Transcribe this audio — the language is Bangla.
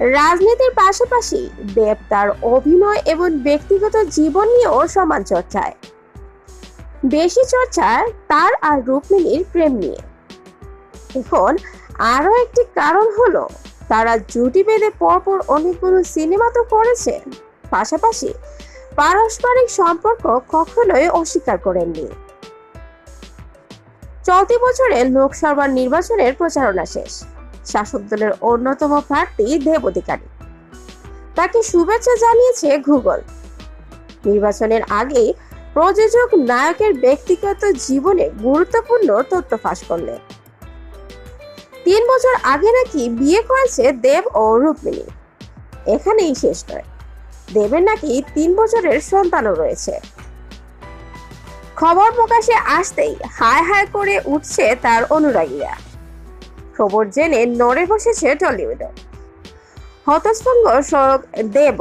রাজনীতির পাশাপাশি দেব তার অভিনয় এবং ব্যক্তিগত জীবন নিয়েও সমান চর্চায়। বেশি চর্চা তার আর রুক্মিণীর প্রেম নিয়ে। এখন আরও একটি কারণ হলো, তারা জুটি বেঁধে পরপর অনেকগুলো সিনেমা তো করেছেন, পাশাপাশি পারস্পরিক সম্পর্ক কখনোই অস্বীকার করেননি। চলতি বছরে লোকসভা নির্বাচনের প্রচারণা শেষ। শাসক দলের অন্যতম প্রার্থী দেব অধিকারী তাকে শুভেচ্ছা জানিয়েছে গুগল নির্বাচনের আগে প্রযোজক নায়কের ব্যক্তিগত জীবনে গুরুত্বপূর্ণ তথ্য ফাঁস করলেন। তিন বছর আগে নাকি বিয়ে করেছে দেব ও রুক্মিণী। এখানেই শেষ নয়। দেবের নাকি তিন বছরের সন্তানও রয়েছে। খবর প্রকাশে আসতেই হায় হায় করে উঠছে তার অনুরাগীরা। খবর জেনে নড়ে বসেছে টলিউডে। হতাশ সড়ক দেব।